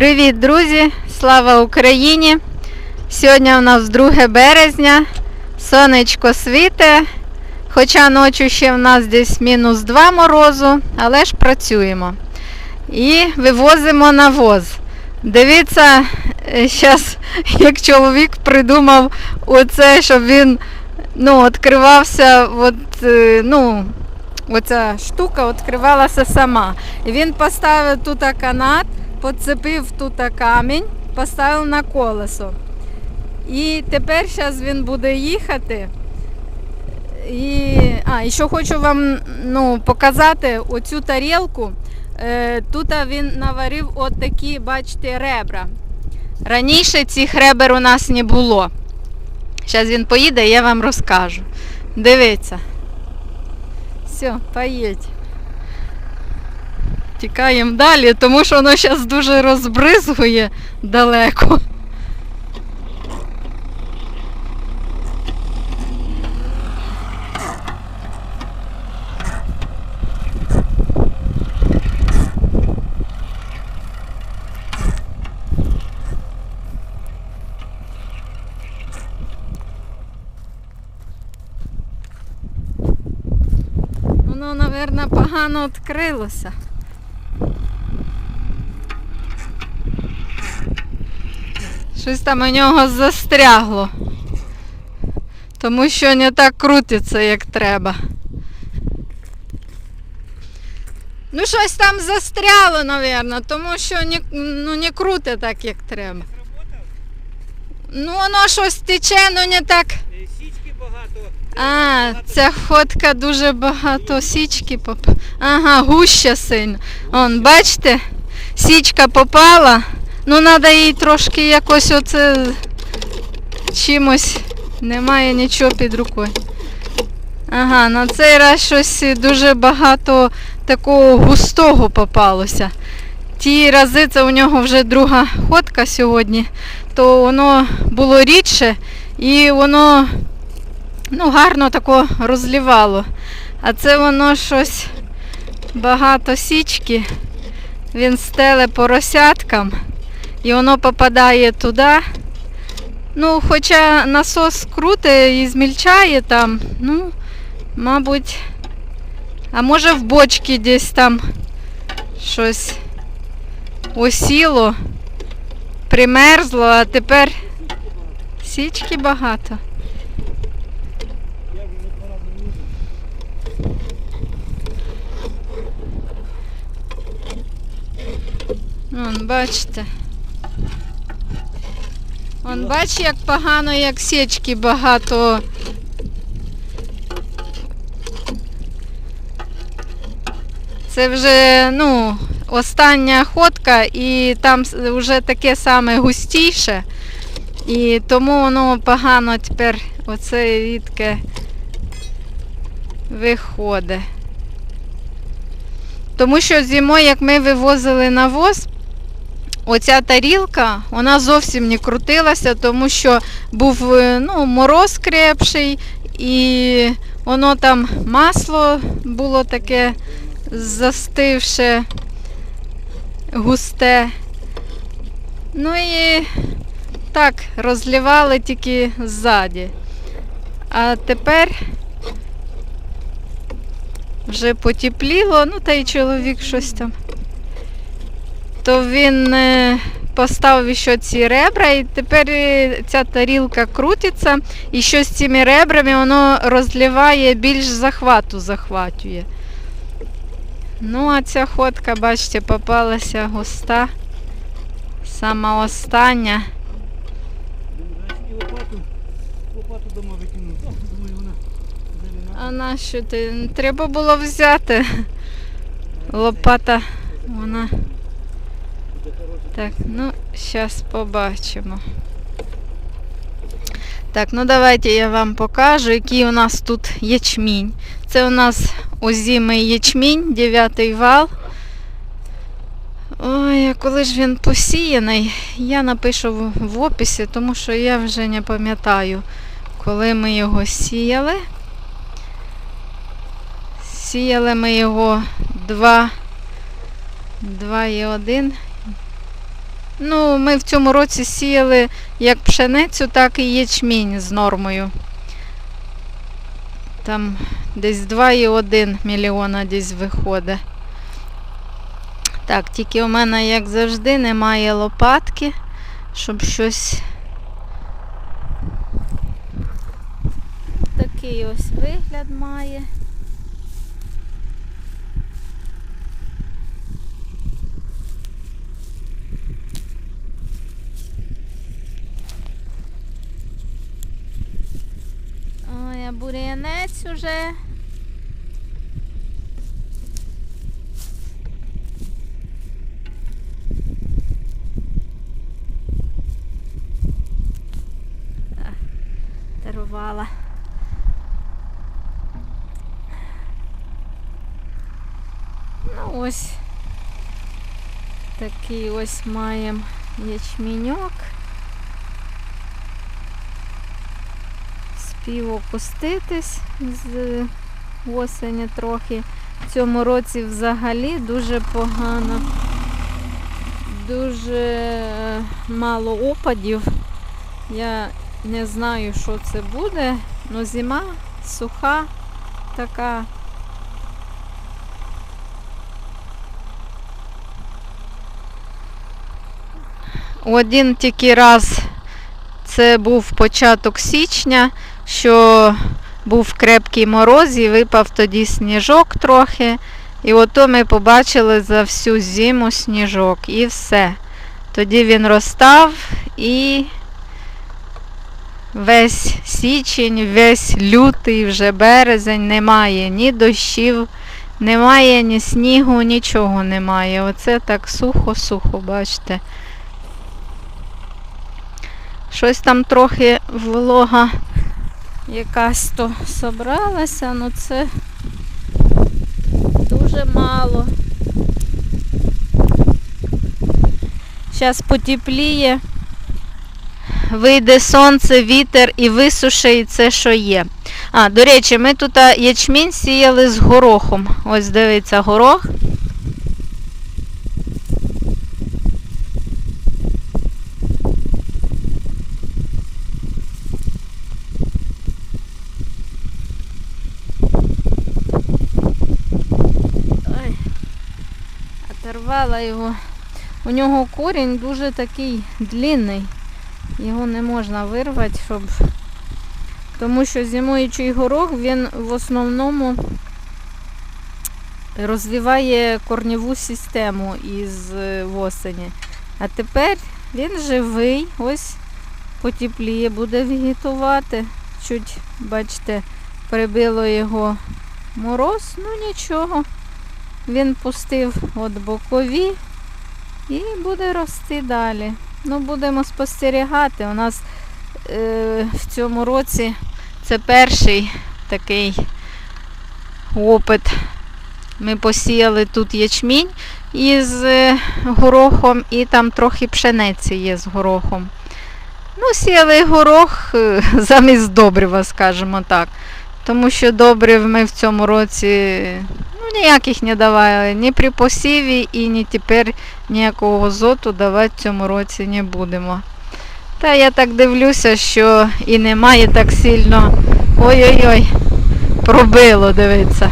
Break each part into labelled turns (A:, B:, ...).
A: Привіт, друзі! Слава Україні! Сьогодні у нас 2 березня. Сонечко світе. Хоча ночі ще в нас десь мінус 2 морозу, але ж працюємо. І вивозимо навоз. Дивіться, зараз як чоловік придумав оце, щоб він ну, відкривався, от, е, ну, оця штука відкривалася сама. І він поставив тут канат, поцепив тут камінь, поставив на колесо. І тепер зараз він буде їхати. І, а, і що хочу вам ну, показати оцю тарілку. Е, тут він наварив от такі, бачите, ребра. Раніше цих ребер у нас не було. Зараз він поїде, я вам розкажу. Дивіться. Все, поїдь. Тікаємо далі, тому що воно зараз дуже розбризгує далеко. Воно, мабуть, погано відкрилося. Щось там у нього застрягло. Тому що не так крутиться, як треба. Ну, щось там застряло, мабуть, тому що не, ну, не круте так, як треба. Ну, воно щось тече, ну не так.
B: Січки багато.
A: А, ця ходка дуже багато січки поп... Ага, гуща сильно. Он, бачите, січка попала. Ну, треба їй трошки якось оце чимось. Немає нічого під рукою. Ага, на цей раз щось дуже багато такого густого попалося. Ті рази це у нього вже друга ходка сьогодні, то воно було рідше і воно ну, гарно тако розлівало. А це воно щось багато січки. Він стеле поросяткам і воно попадає туди. Ну, хоча насос круте і змільчає там, ну, мабуть, а може в бочці десь там щось осіло, примерзло, а тепер січки багато. Вон, бачите. Вон, бач, як погано, як січки багато. Це вже, ну, остання ходка і там вже таке саме густіше. І тому воно погано тепер оце рідке виходить. Тому що зимою, як ми вивозили навоз, оця тарілка, вона зовсім не крутилася, тому що був е, ну, мороз крепший, і воно там масло було таке застивше, густе. Ну і так, розливали тільки ззаді. А тепер вже потепліло, ну та й чоловік щось там. То він е, поставив ще ці ребра, і тепер е, ця тарілка крутиться, і що з цими ребрами воно розливає, більш захвату захватує. Ну, а ця ходка, бачите, попалася густа. Сама остання. А на що ти? Треба було взяти. Лопата, вона. Так, ну, зараз побачимо. Так, ну давайте я вам покажу, який у нас тут ячмінь. Це у нас озимий ячмінь, 9 вал. Ой, а коли ж він посіяний, я напишу в, описі, тому що я вже не пам'ятаю, коли ми його сіяли. Сіяли ми його 2, 2 і 1 Ну, ми в цьому році сіяли як пшеницю, так і ячмінь з нормою. Там десь 2,1 мільйона десь виходить. Так, тільки у мене, як завжди, немає лопатки, щоб щось. Такий ось вигляд має. Ой, бур'янець уже. Дарувала. Ну ось такий ось маємо ячміньок. Спів опуститись з осені трохи. В цьому році взагалі дуже погано. Дуже е, мало опадів. Я не знаю, що це буде, але зима суха така. Один тільки раз це був початок січня, що був крепкий мороз і випав тоді сніжок трохи. І ото ми побачили за всю зиму сніжок і все. Тоді він розстав і весь січень, весь лютий, вже березень немає ні дощів, немає ні снігу, нічого немає. Оце так сухо-сухо, бачите. Щось там трохи волога якась то собралася, але це дуже мало. Зараз потепліє, вийде сонце, вітер і висушить це, що є. А, до речі, ми тут ячмінь сіяли з горохом. Ось дивіться, горох. Оторвала його. У нього корінь дуже такий длинний. Його не можна вирвати, щоб. Тому що зимуючий горох він в основному розвиває корневу систему із е, осені. А тепер він живий, ось потепліє, буде вегетувати. Чуть, бачите, прибило його мороз, ну нічого. Він пустив от бокові і буде рости далі. Ну, будемо спостерігати. У нас е, в цьому році це перший такий опит. Ми посіяли тут ячмінь із е, горохом і там трохи пшениці є з горохом. Ну, сіяли горох е, замість добрива, скажімо так. Тому що добрив ми в цьому році ніяких не давали. Ні при посіві і ні тепер ніякого азоту давати в цьому році не будемо. Та я так дивлюся, що і немає так сильно. Ой-ой-ой, пробило, дивиться.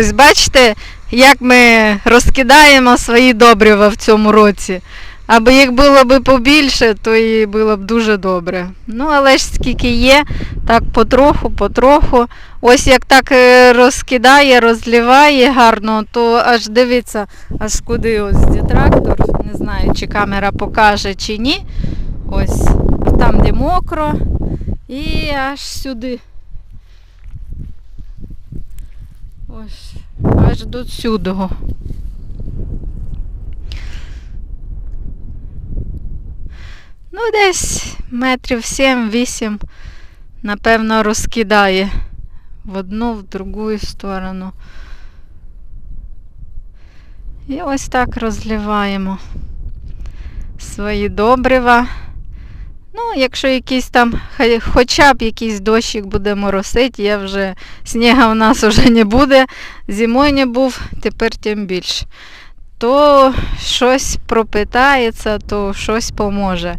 A: Ось бачите, як ми розкидаємо свої добрива в цьому році. Аби їх було б побільше, то і було б дуже добре. Ну, але ж скільки є, так потроху, потроху. Ось як так е, розкидає, розліває гарно, то аж дивиться, аж куди ось де трактор. Не знаю, чи камера покаже, чи ні. Ось там, де мокро, і аж сюди. Ось, аж до сюдого. Ну, десь метрів 7-8, напевно, розкидає в одну, в другу сторону. І ось так розливаємо свої добрива. Ну, якщо якийсь там, хоча б якийсь дощик буде моросити, я вже сніга у нас вже не буде, зимою не був, тепер тим більше. То щось пропитається, то щось поможе.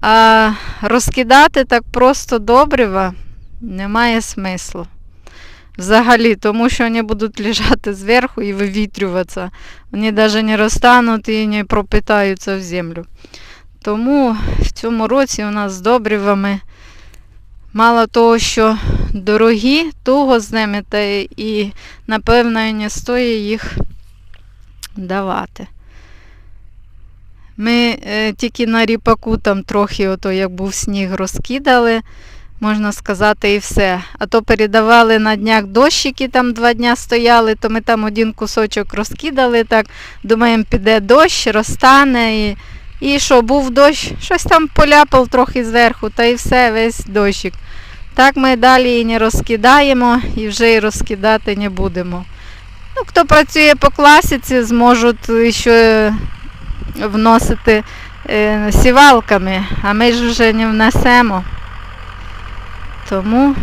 A: А розкидати так просто добрива немає смислу. Взагалі, тому що вони будуть лежати зверху і вивітрюватися. Вони навіть не розтануть і не пропитаються в землю. Тому в цьому році у нас з добривами мало того, що дорогі, туго з ними, та і, напевно, не стоїть їх давати. Ми е, тільки на ріпаку там трохи, ото, як був сніг, розкидали, можна сказати, і все. А то передавали на днях дощики, там два дня стояли, то ми там один кусочок розкидали, так думаємо, піде дощ, розтане. І, і що, був дощ, щось там поляпав трохи зверху, та і все, весь дощик. Так ми далі і не розкидаємо, і вже і розкидати не будемо. Ну, хто працює по класиці, зможуть ще вносити е, сівалками, а ми ж вже не внесемо. Тому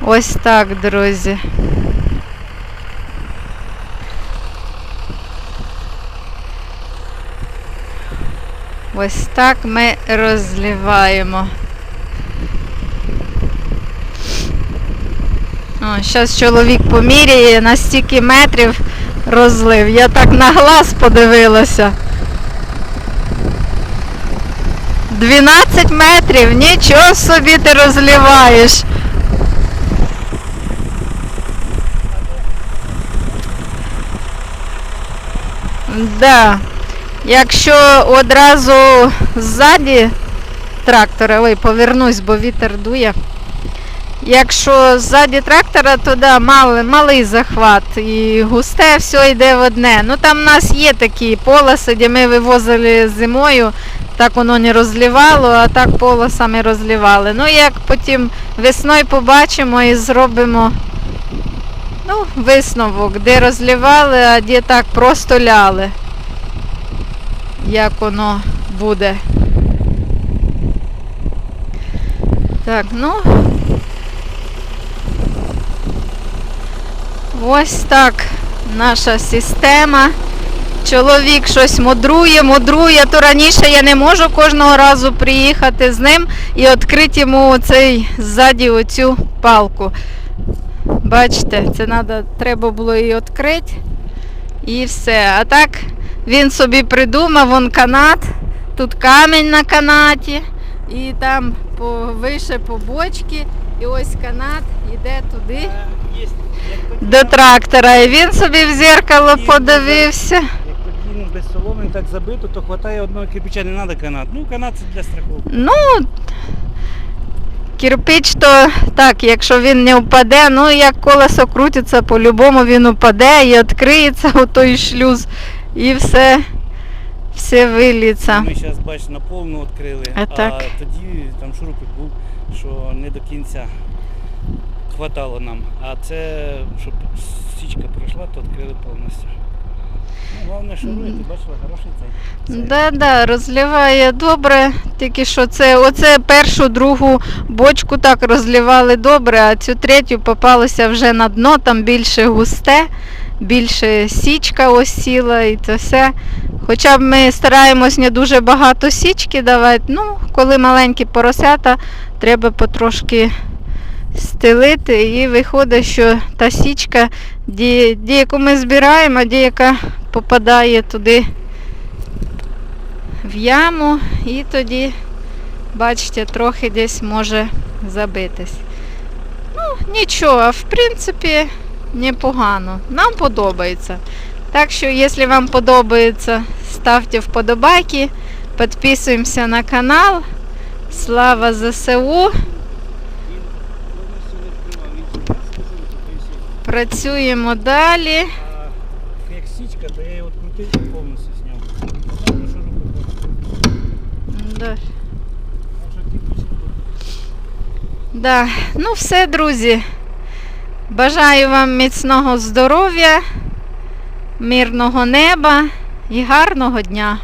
A: ось так, друзі. Ось так ми розливаємо. О, зараз чоловік поміряє на стільки метрів розлив. Я так на глаз подивилася. 12 метрів, нічого собі ти розливаєш. Да. Якщо одразу ззаді трактора, ой, повернусь, бо вітер дує. Якщо ззаді трактора, то да, мали, малий захват і густе все йде в одне. Ну там в нас є такі полоси, де ми вивозили зимою, так воно не розлівало, а так полосами розлівали. Ну як потім весною побачимо і зробимо ну, висновок, де розлівали, а де так просто ляли. Як воно буде. Так, ну. Ось так наша система. Чоловік щось мудрує, мудрує, то раніше я не можу кожного разу приїхати з ним і відкрити йому оцей ззаді оцю палку. Бачите, це треба було її відкрити і все. А так він собі придумав, вон канат, тут камінь на канаті, і там по, вище по бочці, і ось канат йде туди
B: Е,
A: до трактора. І він собі в зеркало подивився.
B: як без соломи так забито, то хватає одного кирпича, не треба канат. Ну, канат це для страховки.
A: Ну, кирпич то так, якщо він не впаде, ну як колесо крутиться, по-любому він упаде і відкриється у той шлюз, і все, все виліться.
B: Ми зараз, бач наповну відкрили,
A: А
B: а,
A: так.
B: тоді там шурупик був, що не до кінця хватало нам. А це, щоб січка пройшла, то відкрили повністю. Ну, головне, що рує, ти бачила, хороший цей.
A: Да, да, розливає добре, тільки що це оце першу, другу бочку так розливали добре, а цю третю попалося вже на дно, там більше густе, більше січка осіла і це все. Хоча б ми стараємось не дуже багато січки давати, ну, коли маленькі поросята, треба потрошки стелити і виходить, що та січка, де, яку ми збираємо, а де яка попадає туди в яму і тоді, бачите, трохи десь може забитись. Ну, нічого, в принципі, непогано. Нам подобається. Так що, якщо вам подобається, ставте вподобайки, підписуємося на канал. Слава ЗСУ!
B: Він повністю не відкривав, він сюди сказав, то і все.
A: Працюємо далі.
B: Як січка, то я її відкрутив і повністю зняв.
A: Да. Да. Ну все, друзі. Бажаю вам міцного здоров'я, мирного неба і гарного дня.